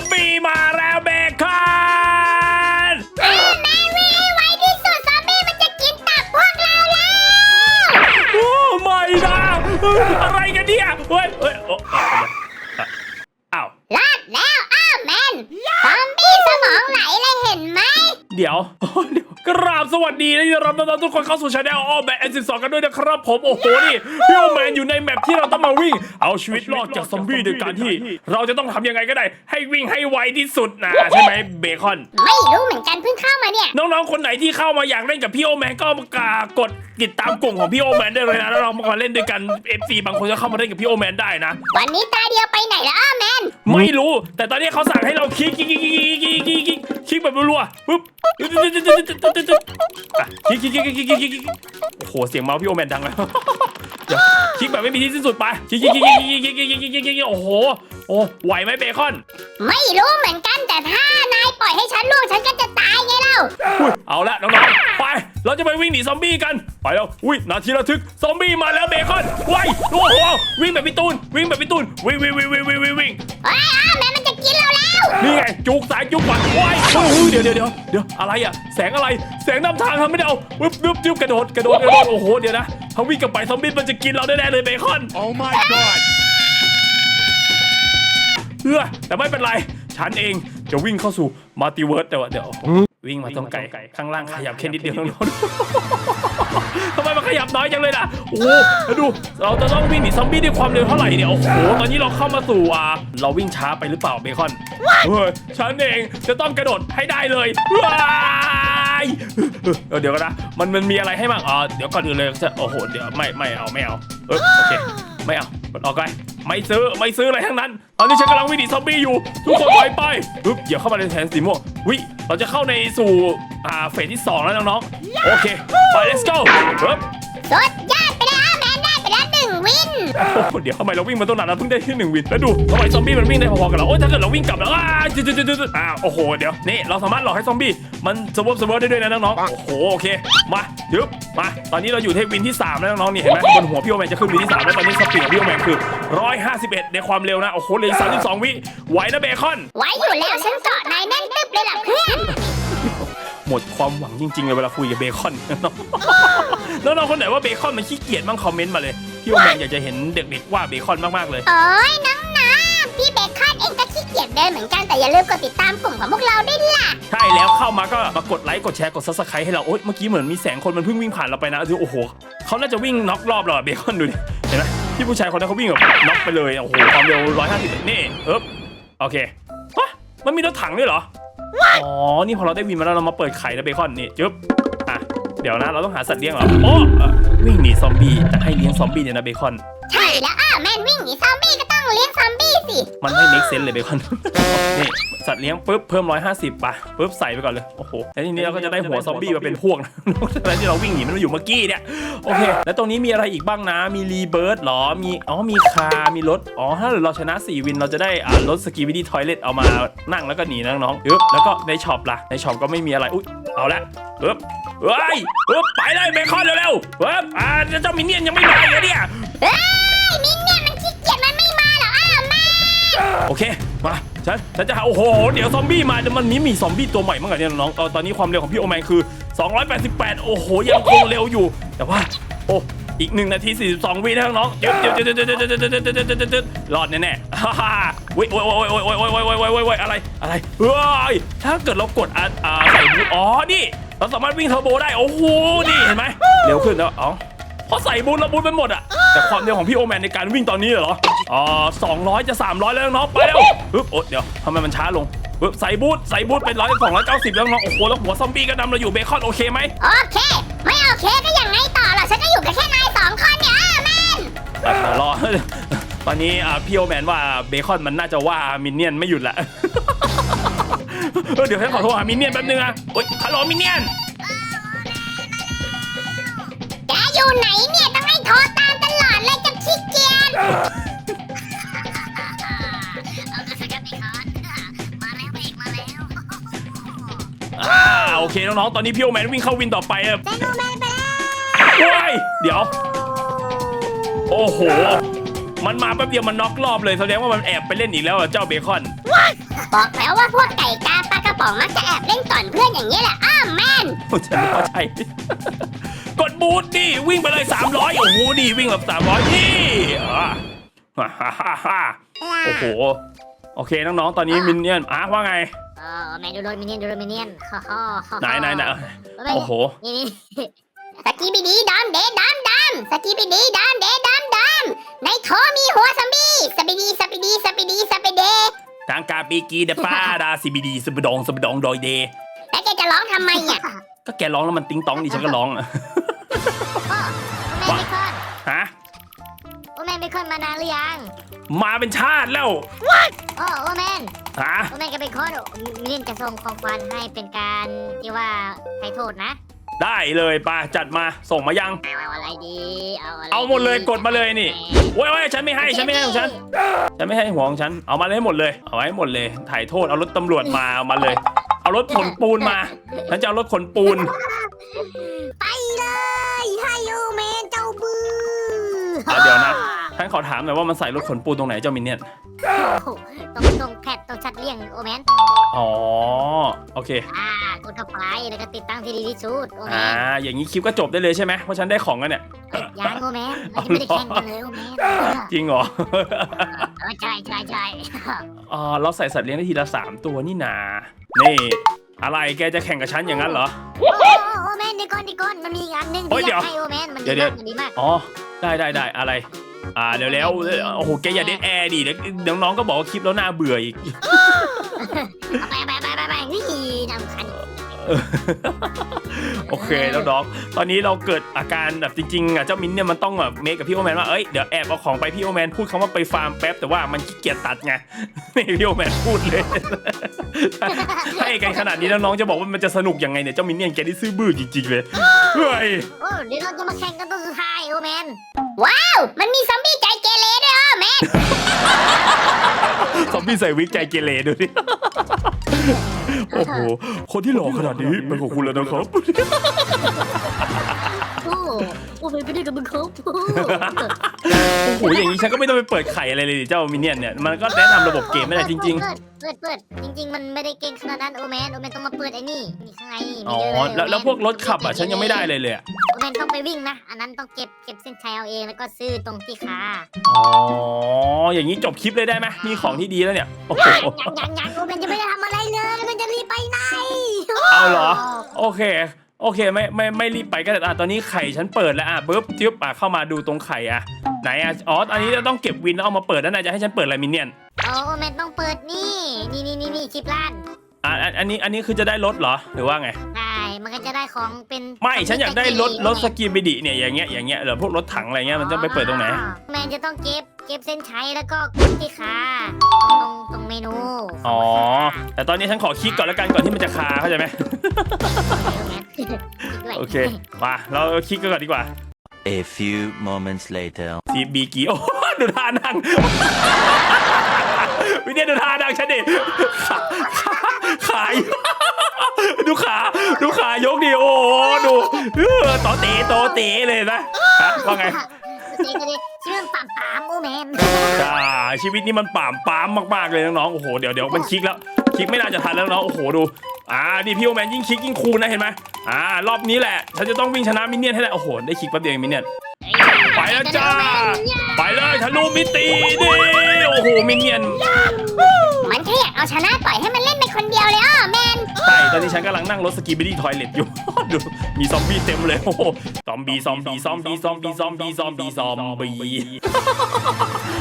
มบี้มาแล้วเบคอนแม่วิ่งให้ไวที่สุดซอมบี้มันจะกินตับพวกเราแล้วโอ้ไม่นะเฮ้ยอะไรกันเนี่ยเฮ้ยเฮ้ยโอ้อ้าวลาดแล้วอ้าวแมนซอมบี้สมองไหลเลยเห็นไหมเดี๋ยวโอ้เดี๋ยว กราบสวัสดีและยินดีต้อนรับทุกคนเข้าสู่ชาแนลอ้อมแมนสิบสองกันด้วยนะครับผมโอ้โหนี่พี่โอแมนอยู่ในแมปที่เราต้องมาวิ่ง เอาชีวิตรอดจากซอมบี้โดยการที่ เราจะต้องทำยังไงก็ได้ ให้วิ่งให้ไวที่สุดนะใช่ไหมเบคอน ไม่รู้เหมือนกันเพิ่งเข้ามาเนี่ย น้องๆ คนไหนที่เข้ามาอยากเล่นกับพี่โอแมนก็กากดติดตามกลุ่มของพี่โอแมนได้เลยนะแล้วเรามาเล่นด้วยกัน FC บางคนก็เข้ามาเล่นกับพี่โอแมนได้นะ วันนี้ตาเดียวไปไหนแล้วอ้อแมนไม่รู้ แต่ตอนนี้เขาสั่งให้เราคลิกคลิกคลิกคิกคิกคิกคลิกแบบรัวๆปึ๊บอะคลิกคลิกคลิกคลิกคลิกคลิกคลิกโอ้โหเสียงเมาส์พี่โอแมนดังแล้วเดี๋ยวคลิกแบบไม่มีที่สิ้นสุดไปคลิกคลิกคลิกคลิกคลิกคลิกคลิกคลิกคลิกคลิกโอ้โหโอ้ไหวไหมเบคอนไม่รู้เหมือนกันแต่ถ้านายปล่อยให้ฉันล่วงฉันก็จะตายไงเล่าอุ้ยเอาละน้องๆไปเราจะไปวิ่งหนีซอมบี้กันไปแล้วอุ้ยนาทีระทึกซอมบี้มาแล้วเบคอนไว้โอ้โหวิ่งแบบพี่ตูนวิ่งแบบพี่ตูนวิ่งวิ่งวิ่งวิ่งวิ่งวิ่งวิ่งเฮ้ยอ้าวแมนมันจะกินเราแล้ว นี่ไงจุกสายจุกขวัญไว้โอ้โหเดี๋ยวเดี๋ยวเดี๋ยวเดี๋ยวอะไรอะแสงอะไรแสงนำทางทำไม่ได้เอาวึบวึบวึบกระโดดกระโดดกระโดดโอ้โหเดี๋ยวนะถ้าวิ่งกลับไปซอมบี้มันจะกินเราแน่ๆเลยเบคอน Oh my god! เพื่อแต่ไม่เป็นไร ฉันเองจะวิ่งเข้าสู่มัลติเวิร์สแต่ว่าเดี๋ยววิ่งมาตรงไกลข้างล่างขยับแค่นิดเดียว ทำไมมันขยับน้อยจังเลยล่ะโอ้โหแล้วดู เราจะต้องวิ่งหนีซอมบี้ด้วยความเร็วเท่าไหร่เนี่ย โอ้โห ตอนนี้เราเข้ามาสู่อ่า เราวิ่งช้าไปหรือเปล่าเบคอน เฮ้ย ฉันเองจะต้องกระโดดให้ได้เลยว้ายเออเดี๋ยวกันนะ มันมันมีอะไรให้บ้างอ๋อ เดี๋ยวก่อนอื่นเลยจะโอ้โห เดี๋ยวไม่ไม่เอาไม่เอา เออโอเค ไม่เอากดออกไปไม่ซื้อไม่ซื้ออะไรทั้งนั้น ตอนนี้ฉันกำลังวิ่งหนีซอมบี้อยู่ ทุกคนถอยไปปึ๊บอย่าเข้ามาในแทนสีม่วงวิเราจะเข้าในสู่ อ่าเฟสที่สองแล้วน้องๆ โอเค ไป let's go ปึ๊บสุดยอดไปเลยอ้าวแมนได้ไปแล้วหนึ่งวิน โอ้โหเดี๋ยวทำไมเราวิ่งมาตั้งนานเราเพิ่งได้ที่หนึ่งวิน แล้วดูทำไมซอมบี้มันวิ่งได้พอๆกับเราโอ้ยถ้าเกิดเราวิ่งกลับแล้วอ้าจุดจุดจุดจุดอ่าโอ้โห เดี๋ยว นี่ เราสามารถหลอกให้ซอมบี้ มันสวอปสวอปได้ด้วยนะน้องๆ โอ้โห โอเค มายึบมา ตอนนี้เราอยู่ที่วินที่ 3 แล้วน้องๆ นี่เห็นไหมบนหัวพี่โอแมนจะขึ้นวินที่ 3 แล้วตอนนี้สปีดของพี่โอแมนคือ 151 ในความเร็วนะ โอ้โหเหลย32 วิไหวนะเบคอน ไว้อยู่แล้วฉันเกาะนายแน่นตึ๊บเลยล่ะเพื่อน หมดความหวังจริงๆเลยเวลาคุยกับเบคอนน้องๆคนไหนว่าเบคอนมันขี้เกียจบ้างคอมเมนต์มาเลย พี่โอแมนอยากจะเห็นเด็กๆว่าเบคอนมากๆเลย โอ้ยน้องน้ำพี่เบคอนเองก็ขี้เกียจเดินเหมือนกันแต่อย่าลืมกดติดตามกลุ่มของพวกเราด้วยล่ะ ใช่แล้วเข้ามาก็มากดไลค์กดแชร์กดซับสไครต์ให้เรา โอ๊ยเมื่อกี้เหมือนมีแสงคนมันเพิ่งวิ่งผ่านเราไปนะดูโอ้โหเขาน่าจะวิ่งน็อกรอบเราอะเบคอนดูดิเห็นไหมพี่ผู้ชายคนนั้นเขาวิ่งแบบน็อกไปเลยโอ้โหความเร็ว150นี่เอ๊บโอเคฮะมันมีรถถังด้วยเหรอ อ๋อ นี่พอเราได้วินมาแล้วเรามาเปิดไข่นะเบคอนนี่จึ๊บอะ เดี๋ยวนะเราต้องหาสัตว์เลี้ยงเหรอ โอ้เอ่อวิ่งหนีซอมบี้แต่ให้เลี้ยงซอมบี้เนี่ยนะเบคอน ใช่แล้วอ้าวแมนวิ่งหนีซอมบี้ก็ต้อง เลี้ยงซอมบี้สิ มันไม่ make sense เลยเบคอน นี่สัตว์เลี้ยงปุ๊บเพิ่ม 150ป่ะปุ๊บใส่ไปก่อนเลย โอ้โห แล้วทีนี้เราก็จะได้หัวซอมบี้มาเป็นพวกนะแต่ที่เราวิ่งหนีมันมาอยู่เมื่อกี้เนี่ย โอเค แล้วตรงนี้มีอะไรอีกบ้างนะ มีรีเบิร์ดหรอ มี อ๋อ มีคาร์มีรถ อ๋อ ถ้าเราชนะ 4 วินเราจะได้อ่ารถสกีวิดีทอยเลตเอามานั่งแล้วก็หนีนะน้องๆปึ๊บแล้วก็ในช็อปล่ะ ในช็อปก็ไม่มีอะไร อุ๊ย เอาละปึ๊บเฮ้ยปึ๊บไปเลยเบคอนเร็วๆปึ๊บอ่าเจ้ามินเนี่ยนยังไม่มาอีกเหรอเนี่ยเฮ้ยมินเนี่ยมัน โอเค มา ฉัน ฉันจะหา โอ้โห เดี๋ยวซอมบี้มาแต่มันมีมีซอมบี้ตัวใหม่มั้งกันเนี่ยน้องเออตอนนี้ความเร็วของพี่โอแมนคือ 288 โอ้โห ยังคงเร็วอยู่ แต่ว่า โอ้ อีก1นาที 42 วินะน้องเดี๋ยวเดี๋ยวเดี๋ยวเดี๋ยวเดี๋ยวเดี๋ยวเดี๋ยวเดี๋ยวเดี๋ยวเดี๋ยวเดี๋ยวรอดแน่ๆฮ่าฮ่าโอ้ยโอ้ยโอ้ยโอ้ยโอ้ยโอ้ยโอ้ยโอ้ยโอ้ยโอ้ยอะไร อะไรเฮ้ย ถ้าเกิดเรากดอ่าอ่าใส่บูทอ๋อ นี่ เราสามารถวิ่งเทอร์โบได้ โอ้โห นี่ เห็นไหมเร็วขึ้นแล้วอ๋อพอใส่บูทแล้วบูทไปหมดอะ แต่ความเร็วของพี่โอแมนในการวิ่งตอนนี้เหรออ๋อสองร้อยจะสามร้อยแล้วน้องไปแล้วปึ๊บโอ๊ยเดี๋ยวทำไมมันช้าลงปึ๊บใส่บูทใส่บูทเป็นร้อยสองร้อยเก้าสิบแล้วน้องโอ้โหแล้วหัวซอมบี้ก็นำเราอยู่เบคอนโอเคไหมโอเค ไม่โอเคก็ยังไงต่อหรอฉันก็อยู่กับแค่นายสองคนเนี่ยอ้าวแมนอะเดี๋ยวรอ ตอนนี้อ่าพี่โอแมนว่าเบคอนมันน่าจะว่ามินเนี่ยนไม่หยุดละ เออเดี๋ยวฉันขอโทรหามินเนี่ยนแป๊บนึงอะโอ๊ยฮัลโหลมินเนี่ยน แกอยู่ไหนเนี่ยต้องให้โทร อ่าโอเคน้องๆ ตอนนี้พี่โอแมนวิ่งเข้าวินต่อไปอะเจนูแมนไปแล้วโอ้ยเดี๋ยว โอ้โห มันมาแป๊บเดียวมันน็อกรอบเลยแสดงว่ามันแอบไปเล่นอีกแล้วอะเจ้าเบคอน บอกแล้วว่าพวกไก่กาปลากระป๋องมักจะแอบเล่นก่อนเพื่อนอย่างนี้ยแหละอ้าวแมนฉันว่าใช่กดบูทดิวิ่งไปเลย 300 โอ้โหนี่วิ่งแบบ300นี่อะฮ่าฮ่าฮ่าฮ่าโอ้โห โอเคน้องๆ ตอนนี้มินเนี่ยนอะว่าไงเออแมนดูโดนมินเนี่ยนดูโดนมินเนี่ยนฮ่าฮ่าฮ่าไหนไหนไหนโอ้โห นี่นี่สกีบิดีดอมเดดอมดำสกีบิดีดอมเดดอมดำในโถมีหัวซัมบี้สปิดีสปิดีสปิดีสปิเดทางกาปีกีเดป้าดาซีบีดีสบดองสบดองดอยเดแล้วแกจะร้องทำไมอะก็แกร้องแล้วมันติ้งต้องดิฉันก็ร้องอะโอ้แมนเบคอนฮะโอ้แมนเบคอนมานานหรือยัง มาเป็นชาติแล้วโอ้โอ้แมนฮะโอ้แมนกับเบคอนมินเนี่ยนจะส่งของขวัญให้เป็นการที่ว่าไถ่โทษนะ ได้เลยไป่ะจัดมาส่งมายัง เอาอะไรดีเอาอะไรเอาหมดเลยกดมาเลยนี่โว้ยโว้ยฉันไม่ให้ฉันไม่ให้ของฉันฉันไม่ให้หัวของฉันเอามาเลยให้หมดเลยเอาไว้ให้หมดเลยถ่ายโทษเอารถตำรวจมาเอามาเลย เอารถขนปูนมาฉันจะเอารถขนปูน ไปเลยให้โอแมนเจ้าบือเอาเดี๋ยวนะฉั นขอถามหน่อยว่ามันใส่รถขนปูนตรงไหนเจ้ามินเนี่ยนตรงตรงแพทตรงชัดเลี่ยงโอแมนอ๋อโอเคอ่ากดเข้าไปแล้วก็ติดตั้งที่ดีที่สุดโอแมอ่านอย่างนี้คลิปก็จบได้เลยใช่ไหมเพราะฉันได้ของกันเนี่ยยังโอแมนเรายังไม่ได้แข่งกันเลยโอแมนจริงเหรอเออใช่ใช่ใช่อ๋อเราใส่สัตว์เลี้ยงได้ทีละสามตัวนี่นานี่อะไรแกจะแข่งกับฉันอย่างนั้นเหรอ โอ้โอแมนเดี๋ยวก่อนเดี๋ยวก่อนมันมีอีกอันหนึงเฮ้ยที่เดี๋อยยาวกให้โอแมนมันเดี๋ดียว มากมันดีมากอ๋อได้ได้ได้อะไร อ่าเดี๋ยวแล้วโอ้โหแกอย่าเด็ดแอร์ดิเดี๋ยวเดี๋ยวน้องก็บอกว่าคลิปแล้วน่าเบื่ออีกไปไปไปไปไปนี่นำคันโอเคแล้วน้องตอนนี้เราเกิดอาการแบบจริงๆอะเจ้ามิ้นเนี่ยมันต้องแบบเมคกับพี่โอแมนว่าเอ้ยเดี๋ยวแอบเอาของไปพี่โอแมนพูดคำว่าไปฟาร์มแป๊บแต่ว่ามันขี้เกียจตัดไงนี่พี่โอแมนพูดเลยให้กันขนาดนี้แล้วน้องจะบอกว่ามันจะสนุกยังไงเนี่ยเจ้ามิ้นเนี่ยแกได้ซื้อบื้อจริงๆเลยเฮ้ยโอ้เดี๋ยวเราจะมาแข่งกันตัวสุดท้ายโอแมน ว้าว มันมีซอมบี้ใจเกเรด้วยอ๋อแมนซอมบี้ใส่วิกใจเกเรดูดิโอ้โห คนที่หล่อขนาดนี้เป็นของคุณแล้วนะครับ โอ้ โอ้ไปไปด้วยกับมึงครับโอ้โหอย่างนี้ฉันก็ไม่ต้องไปเปิดไข่อะไรเลยดิเจ้ามินเนี่ยนเนี่ยมันก็แนะนำระบบเกมไม่ได้จริงเปิดเปิดเปิดจริง ๆ มันไม่ได้เก่งขนาดนั้นโอแมนโอแมนต้องมาเปิดไอ้นี่นี่ข้างในๆมีอ๋อเยอะเลยแล้วแล้วโอมนพวกรถขับอะฉันยังไม่ได้เลยเลยอะโอแมนต้องไปวิ่งนะ อันนั้นต้องเก็บเก็บเส้นชัยเอาเองแล้วก็ซื้อตรงที่ขาอ๋ออย่างนี้จบคลิปเลยได้ไหมมีของที่ดีแล้วเนี่ยโอ้โหยังยังยังโอแมนจะไม่ได้ทำอะไรเลยโอแมนจะรีบไปไหน เอาเหรอ โอเค โอเคไม่ไม่ไม่รีบไปก็ได้อะตอนนี้ไข่ฉันเปิดแล้วอะปึ๊บจิ๊บอะเข้ามาดูตรงไข่อะไหนอะอ๋ออันนี้เราต้องเก็บวินแล้วเอามาเปิดแล้วนายจะให้ฉันเปิดอะไรมินเนี่ยนโอ้โอแมนต้องเปิดนี่ นี่นี่นี่นี่ชิปล้านอะอันอันนี้อันนี้คือจะได้รถเหรอหรือว่าไงใช่ มันก็จะได้ของเป็นไม่ฉันอยากได้รถรถสกีบิดิเนี่ยอย่างเงี้ยอย่างเงี้ยหรือพวกรถถังอะไรเงี้ยมันจะไปเปิดตรงไหน แมนจะต้องเก็บเก็บเส้นชัยแล้วก็กดที่ขาตรงตรงเมนูอ๋อแต่ตอนนี้ฉันขอคลิกก่อนแล้วกันก่อนที่มันจะคาเข้าใจไหมโอเคมาเราคลิกกันก่อนดีกว่า A few moments later. ทีบีกีโอ้ดูท่านั่งวิเนี่ยดูท่านั่งฉันดิ ขาขาขาย ดูขาดูขายกดิโอ้โหดูเออต่อเตะโตเตะเลยนะฮะว่าไงเจ๊ก็เลยชื่อปามปามโอแมนอ่าชีวิตนี้มันป่ามปามมากๆเลยน้องๆโอ้โหเดี๋ยวเดี๋ยวมันคลิกแล้วคลิกไม่น่าจะทันแล้วน้องโอ้โหดูอ่านี่พี่โอแมนยิ่งคลิกยิ่งคูลนะเห็นไหมอ่ารอบนี้แหละฉันจะต้องวิ่งชนะมินเนี่ยนให้ได้โอ้โหได้คลิกแป๊บเดียวเองมินเนี่ยนไปแล้วจ้า ไปเลยทะลุมิติดิโอ้โหมินเนี่ยน มันแค่อยากเอาชนะปล่อยให้มันเล่นไป คนเดียวเลยอ้อแมนใช่ตอนนี้ฉันกำลังนั่งรถสกีบิดี้ทอยเลทอยู่ ดูมีซอมบี้เต็มเลยโอ้โหซอมบี้ซอมบี้ซอมบี้ซอมบี้ซอมบี้ซอมบี้ซอมบี้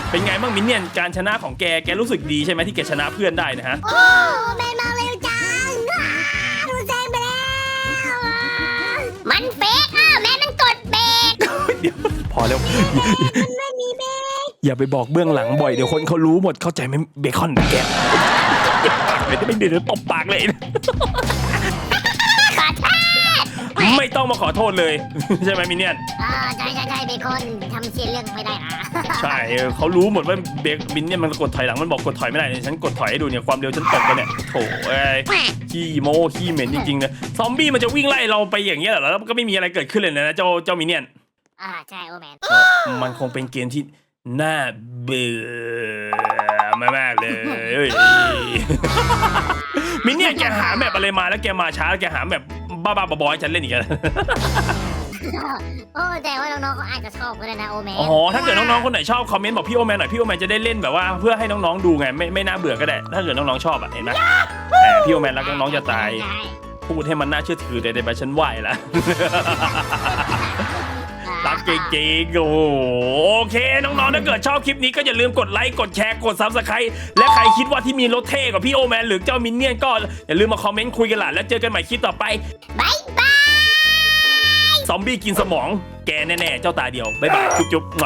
เป็นไงบ้างมินเนี่ยนการชนะของแกแกรู้สึกดีใช่ไหมที่แกชนะเพื่อนได้นะฮะโอ้แมนมาเร็วจังดูแซงไปแล้วมันเฟกอ้อแมนมันกดเบรกเดี๋ยวพอแล้วไม่มีเบรก อย่าไปบอกเบื้องหลังบ่อยเดี๋ยวคนเขารู้หมดเข้าใจไหมเบคอนแกเดี๋ยวไม่เดี๋ยวตบปากเลย ขอโทษไม่ต้องมาขอโทษเลย ใช่ไหมมินเนี่ยนอ่าใช่ใช่ใช่เบคอนทำเสียเรื่องไม่ได้นะใช่เออเขารู้หมดว่าเบคบินเนี่ยมันกดถอยหลังมันบอกกดถอยไม่ได้เนี่ยฉันกดถอยให้ดูเนี่ยความเร็วฉันตกไปเนี่ยโถเอ้ยขี้โมขี้เหม็นจริงๆเลยซอมบี้มันจะวิ่งไล่เราไปอย่างเงี้ยเหรอแล้วก็ไม่มีอะไรเกิดขึ้นเลยนะเจ้าเจ้ามินเนี่ยนอ่าใช่โอแมนมันคงเป็นเกมที่ น่าเบื่อมากๆเลยเฮ้ยมินเนี่ยนแกหาแบบอะไรมาแล้วแกมาช้าแล้วแกหาแบบบ้าๆบอๆให้ฉันเล่นอีกแล้ว โอ้แต่ว่าน้องๆเขาอาจจะชอบก็ได้นะโอแมนอ๋อ ถ้าเกิดน้องๆ คนไหนชอบคอมเมนต์บอกพี่โอแมนหน่อยพี่โอแมนจะได้เล่นแบบว่าเพื่อให้น้องๆ ดูไงไม่ไม่น่าเบื่อก็ได้ ถ้าเกิดน้องๆ ชอบอะเห็นไหมแต่พี่โอแมนรักน้องๆ จะตายใช่พูดให้มันน่าเชื่อถือแต่ได้ไหมฉันไหวละรั กจริงๆโอ้โหโอเค น้องๆ ถ้าเกิดชอบคลิปนี้ก็อย่าลืมกดไลค์กดแชร์กดซับสไครต์และใครคิดว่าที่มีรถเท่กว่าพี่โอแมนหรือเจ้ามินเนี่ยนก็อย่าลืมมาคอมเมนต์คุยกันล่ะแล้วเจอกันใหม่คลิปต่อไปบายบาย ซอมบี้กินสมอง แกแน่ๆ เจ้าตาเดียว บ๊ายบาย จุ๊บๆ